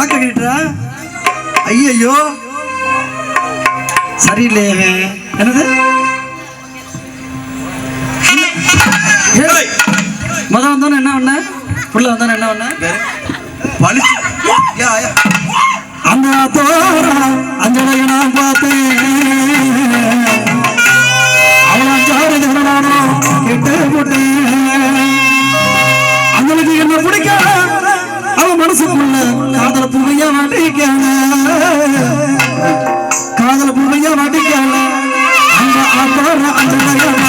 நாக்க கட்டிட்டா ஐயையோ சரியில்லையே. என்னது? முத வந்தோன்னு என்ன பண்ண? புள்ள வந்தோன்னு என்ன பண்ண? யா அந்த அஞ்சலைய நான் பார்த்தேன். ஆத்தோர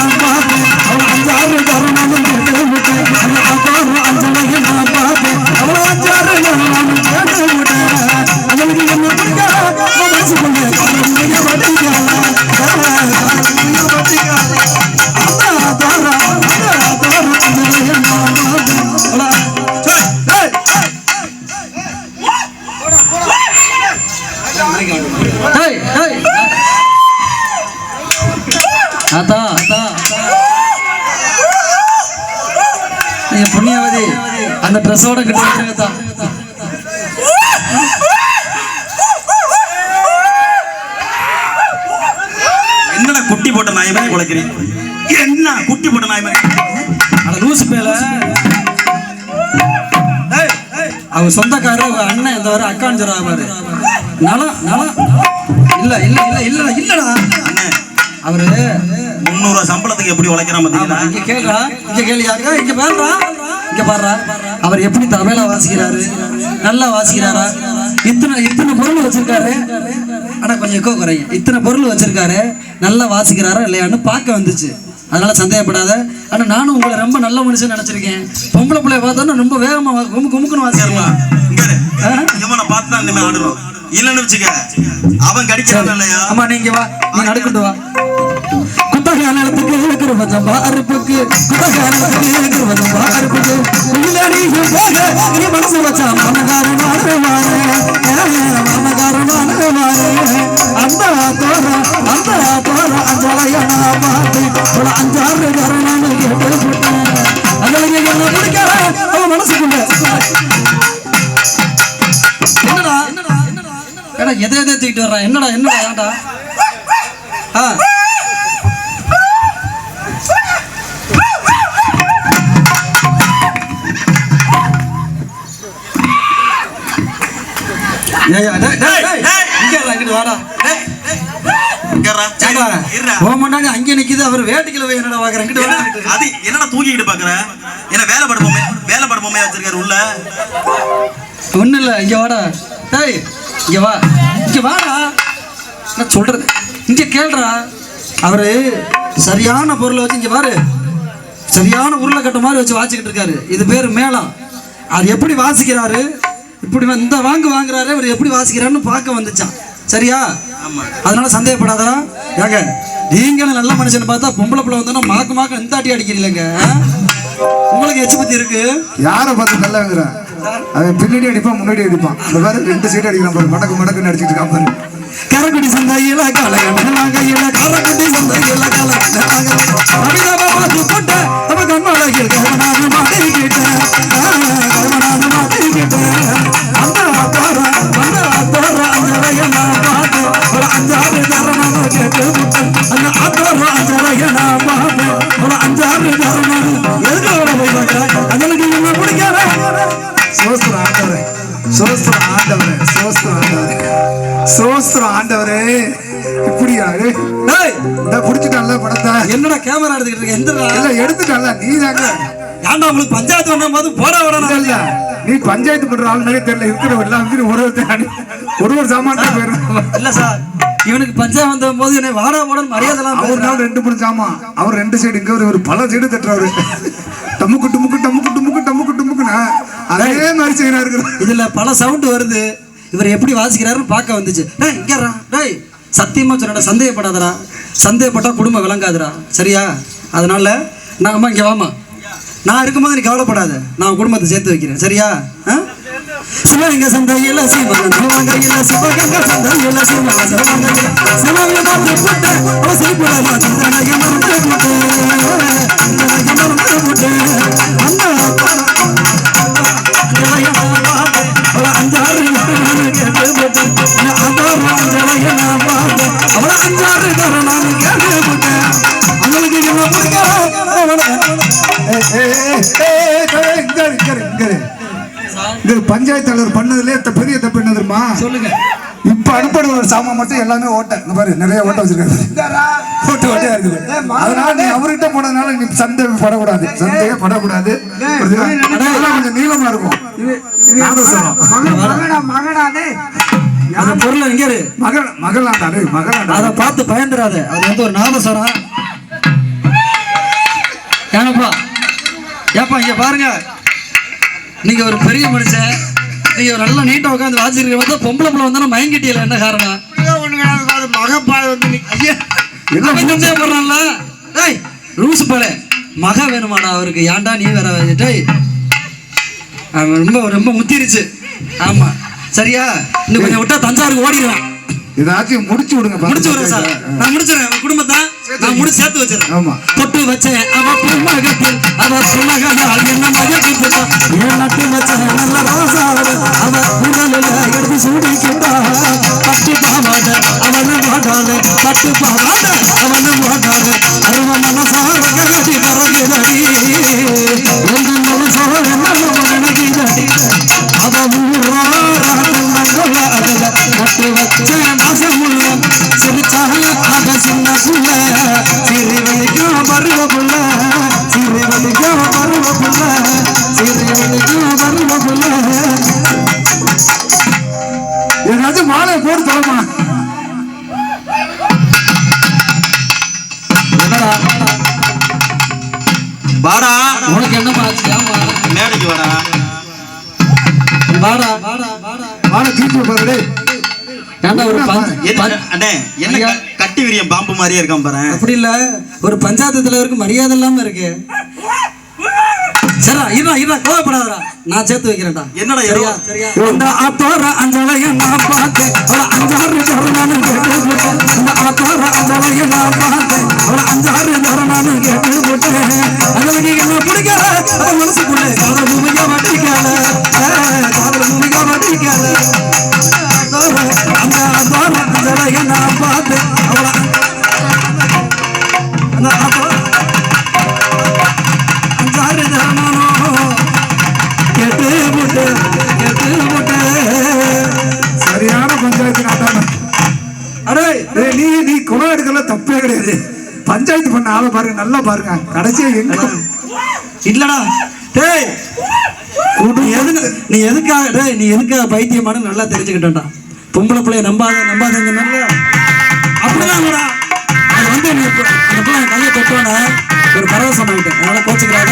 நீங்க புண்ணியவதி அந்த ட்ரெஸ்ஸோட கிட்ட தா என்னடா குட்டி போட்ட நாய் மாதிரி குலைக்கிறீங்க என்ன குட்டி போட்ட நாய் மாதிரி? அட லூசு பேல. அவங்க சொந்தக்காரர் அவங்க அண்ணன் இந்த வர அக்கான்னு சொல்றாங்க பாரு. நலம் நலம். இல்ல இல்ல இல்ல இல்லடா இல்லடா. அண்ணே. அவரு முந்நூறு சம்பளத்துக்கு எப்படி உழைக்கிறான் ஆமா, பாத்தீங்களா இங்க கேளுடா இங்க இங்க பாருடா இங்க பாருடா. அவர் எப்படி தபேலா வாசிக்கிறாரு? நல்லா வாசிக்கிறாரா? இத்தனை இத்தனை பொருள் வச்சிருக்காரு. ஆனா கொஞ்சம் எக்கோ குறையும் இத்தனை பொருள் வச்சிருக்காரு. நல்லா வாசிக்கிறாரா இல்லையான்னு பார்க்க வந்துச்சு. அதனால சந்தேகப்படாத. ஆனா நானும் உங்களை ரொம்ப நல்ல மனுஷன் நினைச்சிருக்கேன். பொம்பளை பிள்ளைய பார்த்தோன்னா ரொம்ப வேகமா குமு குமுக்குன்னு வாசிக்கலாம் இரு. இவனை பார்த்து தான் இல்லைன்னு வச்சுக்க. அவன் கடிக்கிறான் இல்லையா? அம்மா நீங்க வா. நீ நடுக்கிட்டு வா. குத்தகாலத்துக்கு இருக்கிற அறுப்புக்கு குத்தகாலத்துக்கு இருக்கிற அறுப்புக்கு உள்ளடி போக நீ மனசு வச்சா மனகாரமான மனகாரமான அந்த தோற அந்த தோற அஞ்சலையனா பார்த்து ஒரு அஞ்சாறு தரணம் கேட்டு போட்டேன் என்ன பிடிக்கல அவன் மனசுக்குள்ள என்னடா எதை எதை தூக்கிட்டு வர்றான் என்னடா என்னடா ஏன்டா ஆ அங்க நிக்குது அவர் வேட்டுக்குள்ள போய் என்னடா பாக்குறேன். அது என்னடா தூக்கிக்கிட்டு பாக்குற? என்ன வேலை படுப்போமே வேலை படுப்போமே வச்சிருக்காரு உள்ள? ஒண்ணும் இல்ல இங்க வாடா. டேய் இங்க வா. இங்க வாடா. நான் சொல்றது? இங்க கேளுடா. அவரு சரியான பொருளை வச்சு இங்க பாரு. சரியான உருளைக்கட்ட மாதிரி வச்சு வாசிக்கிட்டு இருக்காரு. இது பேர் மேளம். அது எப்படி வாசிக்கிறாரு? இப்படி இந்த வாங்கு வாங்குறாரு இவர் எப்படி வாசிக்கிறாருன்னு பார்க்க வந்துச்சான். சரியா? ஆமா. அதனால சந்தேகப்படாதடா. ஏங்க நீங்களும் நல்ல மனுஷன் பார்த்தா பொம்பளை பிள்ளை வந்தோன்னா மாக்கு மாக்க இந்த அடி அடிக்கிறீங்களேங்க உங்களுக்கு எச்சு பத்தி இருக்கு? யாரை பார்த்து நல்லவங்கிறான் அவன் பின்னாடி அடிப்பான் முன்னாடி அடிப்பான். இந்த மாதிரி ரெண்டு சைடு அடிக்கிறான் பாரு மடக்கு மடக்குன்னு அடிச்சிட்டு இருக்கான் பாரு. கரக்குடி சந்தையில கலகமையில கரக்குடி சந்தையில போட்ட அந்த அந்த அத்தோர அஞ்சரைய நான் பார்த்தேன் ஒரு அஞ்சாறு தரணம் கேட்டு அந்த ஆண்டவரே இப்படியா இந்த புடிச்சிட்டான்ல படத்தை என்னடா கேமரா எடுத்துக்கிட்டு இருக்க? எந்த எல்லாம் எடுத்துட்டான்ல. நீ தாங்க ஏன்டா உங்களுக்கு பஞ்சாயத்து போது போட விட இல்ல, நீ பஞ்சாயத்து பண்ற ஆளுநரே தெரியல இருக்கிற எல்லாம் வந்து ஒரு ஒரு ஒரு சாமான் இல்ல சார் இவனுக்கு பஞ்சாயத்து வந்த போது என்னை வாடா போடன்னு மரியாதைலாம் அவர். நாள் ரெண்டு மூணு சாமான். அவர் ரெண்டு சைடு இங்க ஒரு- பல சைடு தட்டுறாரு. டமுக்கு டுமுக்கு டமுக்கு டுமுக்கு டமுக்கு டுமுக்குன்னா. அதே மாதிரி செய்யறா இருக்கிறார். இதுல பல சவுண்ட் வருது. இவர் எப்படி வாசிக்கிறாருன்னு பார்க்க வந்துச்சு. டேய் இங்கடா டேய் சத்தியமா சொன்னடா சந்தேகப்படாதடா. சந்தேகப்பட்டா குடும்பம் விளங்காதுடா. சரியா? அதனால நான் அம்மா இங்க வாமா நான் இருக்கும்போது நீ கவலைப்படாத. நான் குடும்பத்தை சேர்த்து வைக்கிறேன். சரியா? சிவகங்க சந்தையில் சிவகங்க சிவகங்கையில் சிவகங்க சந்தையில் சிவகங்க சிவகங்கையில் சிவகங்க பார்த்து போட்டு அவன் சிரிப்புடமா சந்தனையை மறந்து போட்டு போட்டு போட்டு அஞ்சாறு அஞ்சாறு தர நான் கேட்டு பஞ்சாயத்து தலைவர் பண்ணதுலயே த- பெரிய தப்பு என்ன தெரியுமா? சொல்லுங்க. இப்ப அனுப்பின ஒரு சாமான் மட்டும் எல்லாமே ஓட்ட. இங்க பாரு நிறைய ஓட்ட வச்சிருக்காரு. ஓட்ட ஓட்டையா இருக்குது. அதனால நீ அவர்கிட்ட போனதுனால நீ சந்தேகம் படக்கூடாது. சந்தேகம் படக்கூடாது. கொஞ்சம் நீளமா இருக்கும். மகனானே அந்த பொருளை இங்க இரு. மகள் மகளாண்டா டேய், மகளாண்டா அதை பார்த்து பயந்துடாத. அது வந்து ஒரு நாதஸ்வரம் ஏனப்பா ஏப்பா இங்க பாருங்க. நீங்க ஒரு பெரிய மனுஷன். நீங்க ஒரு நல்லா நீட்டா உட்காந்து வாசிக்கிறீங்க. பார்த்தா பொம்பளை பிள்ளை வந்தா மயங்கிட்டியல என்ன காரணம்? மகப்பால் வந்து நீ ஐயா அவன் சந்தேகப்படுறான்ல டேய் ரூஸ் போல மக வேணுமாடா அவருக்கு. ஏன்டா நீ வேற டேய் ரொம்ப ரொம்ப முத்திருச்சு. ஆமா. சரியா? இன்னும் கொஞ்சம் விட்டா தஞ்சாவூருக்கு ஓடிடுவான். ஏதாச்சும் முடிச்சு விடுங்க. முடிச்சு வரேன் சார். நான் முடிச்சிடறேன். அவன் குடும்பத்தை நான் முடிச்சு சேர்த்து வச்சிடறேன். ஆமா. தொட்டு வச்சேன். அவ புன்னகத்தில் அவ புன்னகனால் என்ன மயக்கி போட்டா நட்டு வச்சேன். நல்ல ரோசாவோட அவ உடலில் எடுத்து சூடிக்கிட்டா. பட்டு பாவாட அவனு வாடாத பட்டு பாவாட அவனு வாடாத அருவ மனசார வாடா. உனக்கு என்னமா ஆச்சு மேடைக்கு வாடா. வாடா வாடா வாடா. மாலை தூக்கி பாரு டேய். ஏன்டா ஒரு பஞ்ச- என்ன என்ன கட்டி விரியம் பாம்பு மாதிரியே இருக்கான் பாரு. அப்படி இல்ல. ஒரு பஞ்சாயத்து தலைவருக்கு மரியாதை இல்லாம இருக்கு. சரிடா இருடா இருடா கோவப்படாதடா நான் சேர்த்து வைக்கிறேன்டா. என்னடா சரியா சரியா? இந்த ஆத்தோர அஞ்சலைய நான் பார்த்தேன் அவள அஞ்சாறு தரணானு கேட்டு போட்டேன் இந்த ஆத்தோர அஞ்சலைய நான் பார்த்தேன் அவள அஞ்சாறு தரணானு கேட்டு போட்டேன் அதுல என்ன பிடிக்கல? அவன் மனசுக்குள்ளே கிடையாது பஞ்சாயத்து பண்ண ஆளை பாருங்க நல்லா பாருங்க. கடைசியா எங்க இல்லடா. டேய் நீ எதுக்கு நீ எதுக்காக டேய் நீ எதுக்காக பைத்தியமான நல்லா தெரிஞ்சுக்கிட்டா பொம்பளை பிள்ளைய நம்பாத நம்பாதங்க நல்லா அப்படிதான்டா அது வந்து அந்த பிள்ளை கையை தொட்டோன்னே ஒரு பரவசம் ஆகிட்டேன் அதனால கோச்சுக்கிறாத